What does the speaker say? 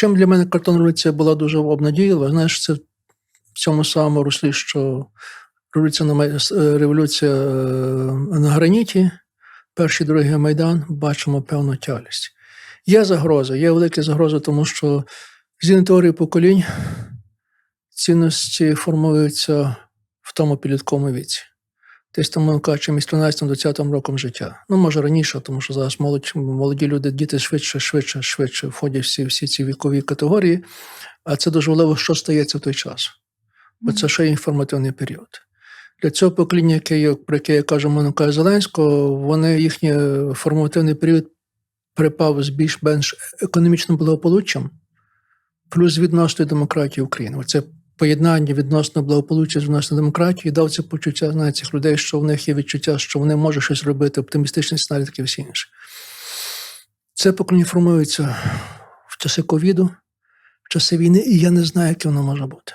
Чим для мене картон революція була дуже обнадійлива, знаєш, це в цьому самому руслі, що революція е, революція е, на граніті, перший другий Майдан, бачимо певну тялість. Є загроза, є велика загроза, тому що згідно теорії поколінь цінності формуються в тому підлітковому віці. Десь там, мовно кажучи, між 13-20 роком життя. Ну, може раніше, тому що зараз молодь, молоді люди, діти швидше, швидше, швидше входять всі, всі ці вікові категорії. А це дуже важливо, що стається в той час. Бо це ще інформативний період. Для цього покоління, яке про яке я кажу, мовно кажу, Зеленського, вони їхній формативний період припав з більш-менш економічним благополуччям, плюс відносною демократії України. Оце поєднання відносно благополуччя відносно демократії дав це почуття на цих людей, що в них є відчуття, що вони можуть щось робити, оптимістичний сценарій, таке всі інше. Це покоління формується в часи ковіду, в часи війни, і я не знаю, яке воно може бути.